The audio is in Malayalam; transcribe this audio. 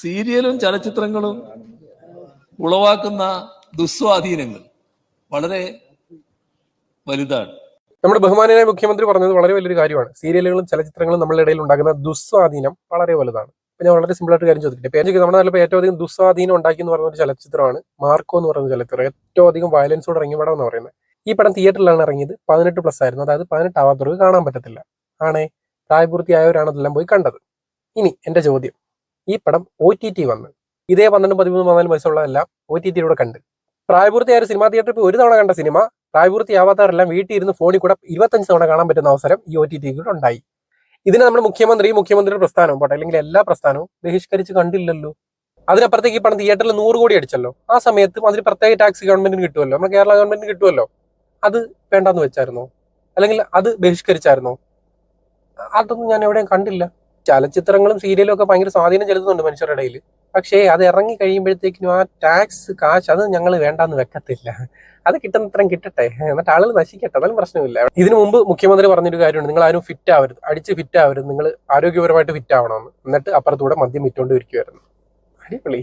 സീരിയലും ചലച്ചിത്രങ്ങളും ഉളവാക്കുന്ന ദുസ്വാധീനങ്ങൾ വളരെ വലുതാണ്. നമ്മുടെ ബഹുമാനായ മുഖ്യമന്ത്രി പറഞ്ഞത് വളരെ വലിയൊരു കാര്യമാണ്. സീരിയലുകളും ചലച്ചിത്രങ്ങളും നമ്മളുടെ ഇടയിൽ ഉണ്ടാക്കുന്ന ദുസ്വാധീനം വളരെ വലുതാണ്. പിന്നെ വളരെ സിമ്പിൾ ആയിട്ട് കാര്യം ചോദിക്കട്ടെ. എനിക്ക് നമ്മുടെ നാട്ടിൽ ഏറ്റവും അധികം ദുസ്വാധീനം ഉണ്ടാക്കി എന്ന് പറയുന്ന ഒരു ചലച്ചിത്രമാണ് മാർക്കോ എന്ന് പറയുന്ന ചലച്ചിത്രം. ഏറ്റവും അധികം വയലൻസോട് ഇറങ്ങിയ പടം എന്ന് പറയുന്നത്. ഈ പടം തിയേറ്ററിലാണ് ഇറങ്ങിയത്. പതിനെട്ട് പ്ലസ് ആയിരുന്നു. അതായത് പതിനെട്ട് ആവാത്തവർക്ക് കാണാൻ പറ്റത്തില്ല. ആണേ പ്രായപൂർത്തിയായവരാണ് അതെല്ലാം പോയി കണ്ടത്. ഇനി എന്റെ ചോദ്യം. ഈ പടം ഒ ടി ടി വന്ന്. ഇതേ പന്ത്രണ്ട് പതിമൂന്ന് പതിനാല് വയസ്സുള്ളതെല്ലാം ഒ ടി ടിയിലൂടെ കണ്ട്. പ്രായപൂർത്തിയായ സിനിമാ തിയേറ്ററിൽ ഒരു തവണ കണ്ട സിനിമ പ്രായപൂർത്തിയാവാത്തവരെല്ലാം വീട്ടിൽ ഇരുന്ന് ഫോണിൽ കൂടെ ഇരുപത്തഞ്ച് തവണ കാണാൻ പറ്റുന്ന അവസരം ഈ ഒ ടി ടി കൂടെ ഉണ്ടായി. ഇതിനെ നമ്മുടെ മുഖ്യമന്ത്രി മുഖ്യമന്ത്രിയുടെ പ്രസ്ഥാനവും പോട്ടെ അല്ലെങ്കിൽ എല്ലാ പ്രസ്ഥാനവും ബഹിഷ്കരിച്ച് കണ്ടില്ലല്ലോ. അതിനപ്പുറത്തേക്ക് ഈ പണം തിയേറ്ററിൽ നൂറ് കോടി അടിച്ചല്ലോ. ആ സമയത്ത് അതിന് പ്രത്യേക ടാക്സ് ഗവൺമെന്റിന് കിട്ടുമല്ലോ നമ്മുടെ കേരള ഗവൺമെന്റിന് കിട്ടുമല്ലോ അത് വേണ്ടാന്ന് വെച്ചായിരുന്നോ? അല്ലെങ്കിൽ അത് ബഹിഷ്കരിച്ചായിരുന്നോ? അതൊന്നും ഞാൻ എവിടെയും കണ്ടില്ല. ചലച്ചിത്രങ്ങളും സീരിയലും ഒക്കെ ഭയങ്കര സ്വാധീനം ചെലുത്തുന്നുണ്ട് മനുഷ്യരുടെ ഇടയിൽ. പക്ഷേ അത് ഇറങ്ങി കഴിയുമ്പോഴത്തേക്കിനും ആ ടാക്സ് കാശ് അത് ഞങ്ങൾ വേണ്ടാന്ന് വെക്കത്തില്ല. അത് കിട്ടുന്നത്രയും കിട്ടട്ടെ. എന്നിട്ട് ആളുകൾ നശിക്കട്ടെ. അതാലും പ്രശ്നമില്ല. ഇതിനു മുമ്പ് മുഖ്യമന്ത്രി പറഞ്ഞൊരു കാര്യമുണ്ട്. നിങ്ങൾ ആരും ഫിറ്റ് ആവരുത്. അടിച്ച് ഫിറ്റ് ആവരുത്. നിങ്ങൾ ആരോഗ്യപരമായിട്ട് ഫിറ്റ് ആവണമെന്ന്. എന്നിട്ട് അപ്പുറത്തൂടെ മദ്യം വിറ്റുകൊണ്ട് ഇരിക്കുമായിരുന്നു അടിപൊളി.